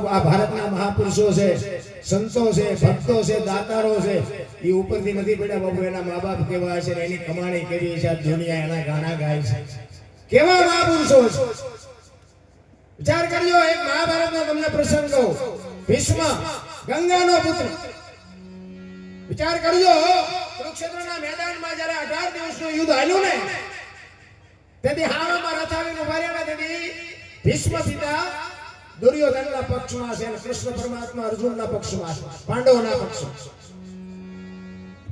ભારતના મહાપુરુષો છે, સંતો છે, ભક્તો છે, દાતારો છે, એ ઉપરથી નથી પડ્યા બાબુ એના મા બાપ કેવા છે એની કમાણી કેવી છે દુનિયા એના ગાણા ગાય છે. કેવા મહાપુરુષો છે? વિચાર કરજો, એક મહાભારતનો તમને પ્રસંગ કહું. ભીષ્મ, ગંગાનો પુત્ર. વિચાર કરજો, કુરુક્ષેત્રના મેદાનમાં જ્યારે અઢાર દિવસનું યુદ્ધ હાલ્યું ને, તેથી હાવામાં રથ આવીને ઊભા રહ્યા તેથી ભીષ્મ પિતા દુર્યોધનના પક્ષમાં છે અને કૃષ્ણ પરમાત્મા અર્જુનના પક્ષમાં છે, પાંડવોના પક્ષમાં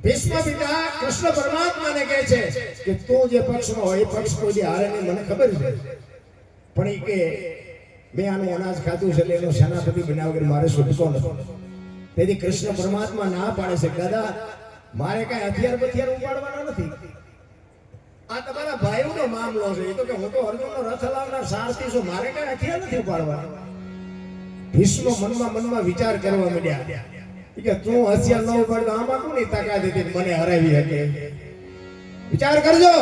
ભીષ્મ પિતા કૃષ્ણ પરમાત્માને કહે છે કે તું જે પક્ષમાં હોય, એ પક્ષ કોઈ હારે નહીં, મને ખબર છે. પણ એ કે, મેં આનું અનાજ ખાધું છે એનો સેનાપતિ બન્યા વગર મારે છૂટકો નથી. તેથી કૃષ્ણ પરમાત્મા ના પાડે છે, દાદા, મારે કઈ હથિયાર બથિયાર ઉપાડવાના નથી. આ તમારા ભાઈઓનો મામલો છે. એ તો કે હું તો અર્જુનનો રથ હલાવનાર સારથી છું, મારે કઈ હથિયાર નથી ઉપાડવાના. ભીષ્મ મનમાં મનમાં વિચાર કરવા માંડ્યા. ઈ કે, તું હસિયા ન ઉપાડતો આમાં કોની તાકાત હતી મને હરાવી શકે? વિચાર કરજો.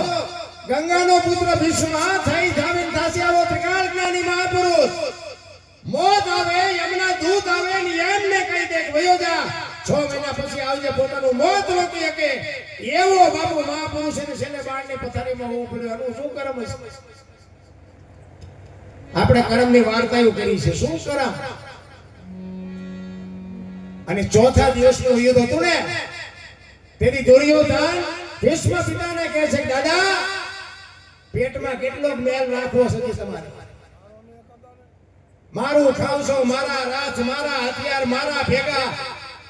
ગંગાનો પુત્ર ભીષ્મ થઈ જામીન થાસી આવો ત્રિકાળ જ્ઞાની મહાપુરુષ. મોત આવે યમના દૂત આવે ને એમને કહી દે ભયો જા. છ મહિના પછી આવજે પોતાનું મોત રોકી શકે. એવો બાપુ મહાપુરુષ એને છેલ્લે બાણની પથારીમાં હોવું પડ્યું? શું કરમ હશે? આપણે કર્મની વાર્તાઓ કરી છે. શું કરમ? અને ચોથા દિવસનું યુદ્ધ હતું ને? તેથી દુર્યોધન ભીષ્મ પિતાને કહે છે, દાદા, પેટમાં કેટલો મેલ રાખવો છે તમારે? મારું ખાવશો, મારા રાથ મારા હથિયાર, મારા ભેગા.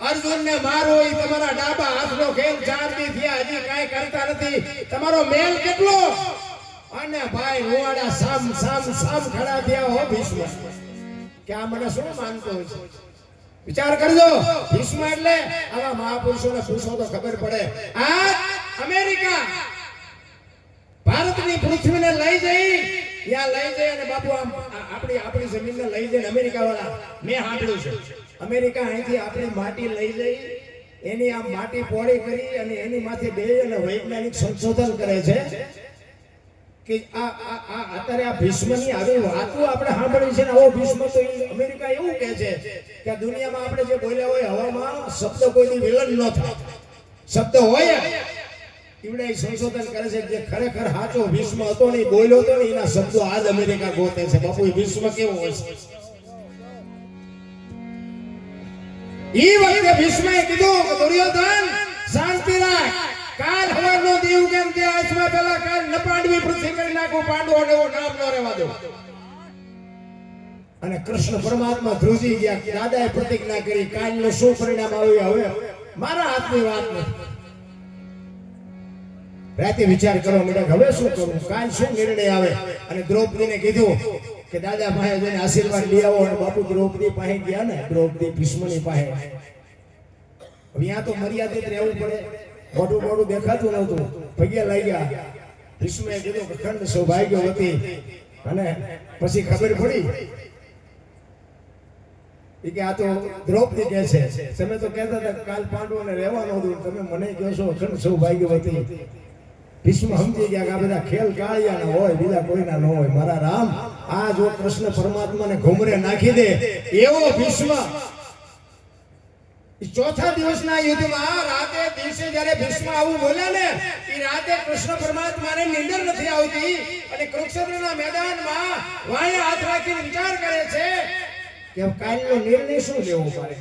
અર્જુન ને મારો એ તમારા ડાબા હાથનો ખેલ ચાર દી થયા. હજી કાંઈ કરતા નથી. તમારો મેલ કેટલો? અને ભાઈ રૂવાડા સામ સામ સામ ખડા થયા હો ભીષ્મ. કે આ મને શું માનતો હોય છે? વિચાર કરજો. ભીષ્મ એટલે આવા મહાપુરુષોને પૂછો તો ખબર પડે. આ અમેરિકા. ભારતની પૃથ્વીને લઈ જઈ, ત્યાં લઈ જઈ અને બાપુ આમ આપણી આપણી જમીનને લઈ જઈને અમેરિકા વાળા મેં સાંભળ્યું છે. અમેરિકા અહીંથી આપણી માટી લઈ જઈ, એની આમ માટી પોળી કરી અને એની માથે બે અને વૈજ્ઞાનિક સંશોધન કરે છે. ખરેખર સાચો ભીષ્મ હતો ને બોલ્યો હતો ને, એના શબ્દો આજ અમેરિકા ગોતે છે. બાપુ ભીષ્મ કેવો હોય છે? ઈ વખતે ભીષ્મએ કીધું દુર્યોધન, શાંતિ રાખ. કાલ હવારનો દીવ કેમ તે આસમાં પેલા કાલ નપાંડવી પૃથ્વી કરી નાખું, પાંડવો ને નામ ન રહેવા દો. અને કૃષ્ણ પરમાત્મા ધ્રુજી ગયા, દાદાએ પ્રતિજ્ઞા કરી, કાલનું શું પરિણામ આવ્યું હવે? મારા હાથની વાત નથી. રાતે વિચાર કરો, મેડમ, હવે શું કરું? કાલ શું નિર્ણય આવે? અને દ્રૌપદીને કીધું કે, દાદા ભાઈ જઈને આશીર્વાદ લઈ આવો. અને બાપુ દ્રૌપદી પાસે ગયા ને, દ્રૌપદી ભીષ્મની પાસે. અહીંયા તો મર્યાદિત રહેવું પડે. મોટું મોટું દેખાતું નહોતું. પગ્યા લાગ્યા. ભીષ્મે કીધું કે સૌભાગ્ય હતી અને પછી ખબર પડી. કે આ તો દ્રૌપદી કહે છે. તમે તો કહેતા હતા કાલ પાંડવોને રહેવાનું હતું. તમે મને કહો છો અખંડ સૌભાગ્યવતી ભીષ્મ સમજી ગયા કે આ બધા ખેલ કાળિયાના હોય, બીજા કોઈના ન હોય. મારા રામ, આ જો કૃષ્ણ પરમાત્માને ઘુમરે નાખી દે, એવો ભીષ્મ ચોથા દિવસના યુદ્ધમાં રાતે દિવસે જ્યારે ભીષ્મ આવું બોલ્યા ને, એ રાતે કૃષ્ણ પરમાત્માને નિંદર નથી આવતી અને કુરુક્ષેત્રના મેદાનમાં વાયા હાથ રાખીને વિચાર કરે છે કે કાલનો નિર્ણય શું લેવો પડે?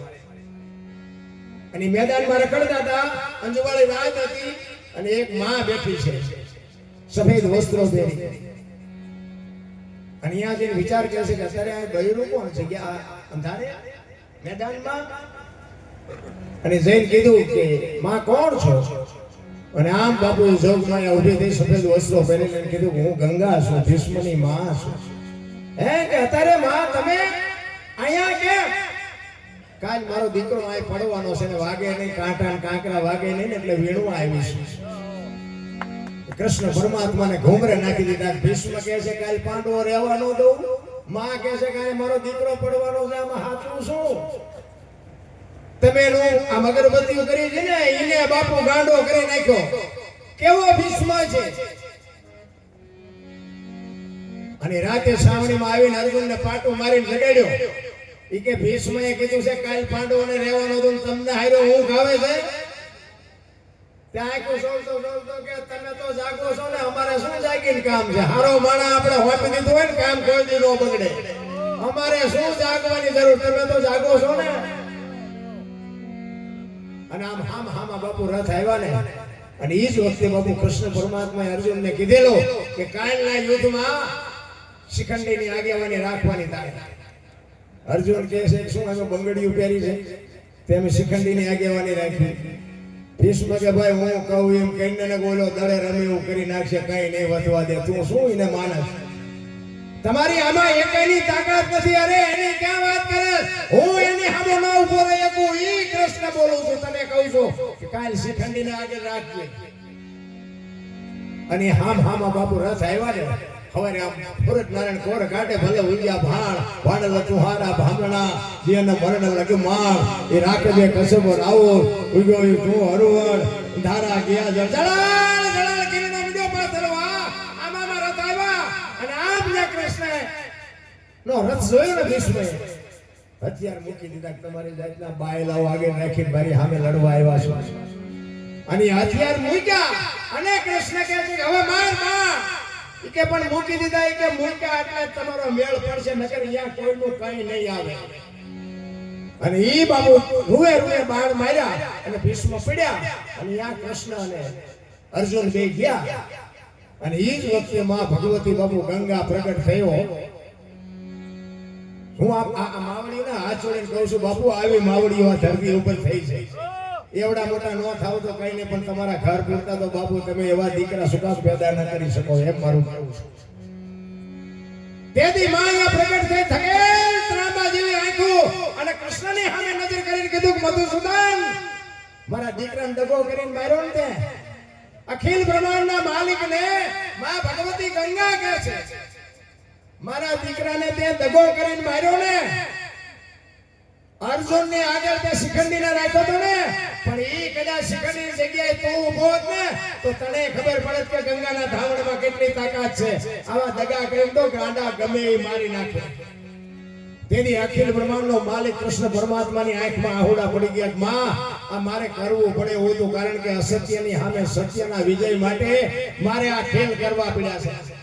અને મેદાન મેદાનમાં રખડતા હતા અંજવાળી રાત હતી અને એક માં બેઠી છે, સફેદ વસ્ત્રો પહેરી. અને અહીંયા જઈને વિચાર કરે છે કે અત્યારે આ બૈરું કોણ છે? કે આ અંધારે? મેદાનમાં? અને જઈને કીધું કે માં કોણ છો? અને આમ બાપુ જોગમાં ઊભી થઈ સફેદ વસ્ત્રો પહેરીને કીધું કે હું ગંગા છું, ભીષ્મની માં છું. હે કે અત્યારે માં તમે અહીંયા કેમ? કાલ મારો દીકરો અહીં પડવાનો છે ને વાગે નહીં, કાંટા ને કાંકરા વાગે નહીં ને એટલે વીણવા આવીશું કૃષ્ણ પરમાત્માને ઘુમરે નાખી દીધા ભીષ્મ કહે છે કાલ પાંડવો રહેવા ન દઉં. માં કહે છે કે મારો દીકરો પડવાનો છે, આમાં હાથું શું? તમે એનું આ અગરબત્તીઓ કરી છે ને, એને બાપુ ગાંડો કરી નાખ્યો. કેવો ભીષ્મ છે? અને રાતે સાવણીમાં આવીને અર્જુનને પાટો મારીને લગાડ્યો. ઈ કે ભીષ્મએ કીધું છે, કાલ પાંડવોને રહેવાનું ને તમને હાર્યો, હું ખાવે છે. ત્યાં આખું સૌ સૌ સૌ સૌ કે, તમે તો જાગો છો ને, અમારે શું જાગીને કામ છે? હારો માણા આપણે હોપી દીધું કામ કોઈ બગડે. અમારે શું જાગવાની જરૂર? તમે તો જાગો છો ને. અને આમ હામ હામા બાપુ રથ આવ્યા ને, અને એ જ વખતે બાપુ કૃષ્ણ પરમાત્માએ અર્જુનને કીધેલો કે કાલના યુદ્ધમાં શિખંડીની આગેવાની રાખવાની તારે અર્જુન કહે છે, શું અમે બંગડીઓ પહેરી છે? તે અમે શિખંડીની આગેવાની રાખી. ભીષ્મ કે ભાઈ, હું કહું એમ કહીને ને બોલો દળે રમે એવું કરી નાખશે, કઈ નહીં વધવા દે, તું શું એને માનસ? તમારી આમાં એકની તાકાત નથી, અરે એની ક્યાં વાત કરે? હું છું કે કાલ શિખંડીને આગળ રાખજે. અને હામ હામા બાપુ રથ આવ્યા ને, હવારે આમ ફુરત નારાયણ કોર કાઢે, ભલે ઉયા ભાણ, વાડલ ચુહારા ભામણા જેને મરણ લગે માળ એ રાખે બે કસબો રાવો, ઉગ્યો એ તું હરવણ ધારા ગયા જળ. જળાલ જળાલ કિરણો પર તરવા આમાં રથ આવ્યા. અને આમ જે કૃષ્ણ, નો રથ જોયો ને ભીષ્મએ. હથિયાર મૂકી દીધા તમારી જાતના બાયલાઓ વાગે નાખી મારી સામે લડવા આવ્યા છો. અને હથિયાર મૂક્યા. અને કૃષ્ણ કહે છે હવે માર માર. કે, પણ મૂકી દીધા. કે, મૂક્યા એટલે તમારો મેળ પડશે, નકર અહીંયા કોઈનું કઈ નહીં આવે. અને ઈ બાબુ રૂએ રૂએ બાણ માર્યા અને ભીષ્મ પડ્યા. અને આ કૃષ્ણ અને અર્જુન બે ગયા. અને ઈ જ વખતે માં ભગવતી બાબુ ગંગા પ્રગટ થયો. હું આ માવડીને હાથ જોડીને કહું છું, બાપુ, આવી માવડીઓ ધરતી ઉપર થઈ છે. એવડા મોટા ન થાવ તો કઈ નહીં, પણ તમારા ઘર પૂરતા તો બાપુ તમે એવા દીકરા સુકાશ પેદા ન કરી શકો, એમ મારું કહેવું છે. તેથી માં અહીંયા પ્રગટ થઈ થકેલ ત્રાંબા આંખો અને કૃષ્ણની સામે નજર કરીને કીધું કે, મધુસૂદન, મારા દીકરાને દગો કરીને માર્યો ને તે અખિલ બ્રહ્માંડના માલિકને માં ભગવતી ગંગા કહે છે. મારા દીકરાને તે દગો કરીને માર્યો ને. અર્જુન ને આગળ તે શિખંડી ને રાખ્યો તો ને. પણ એ કદાચ શિખંડી જગ્યાએ તું ઊભો ને, તો તને ખબર પડત કે ગંગાના ધાવણમાં કેટલી તાકાત છે. આવા દગા કરી તો ગાંડા ગમે એ મારી નાખે. તેની અખિલ બ્રહ્માંડનો માલિક કૃષ્ણ પરમાત્માની આંખમાં આહુડા પડી ગયા માં, આ મારે કરવું પડે હોય કારણ કે અસત્યની સામે સત્યના વિજય માટે મારે આ ખેલ કરવા પડ્યા છે.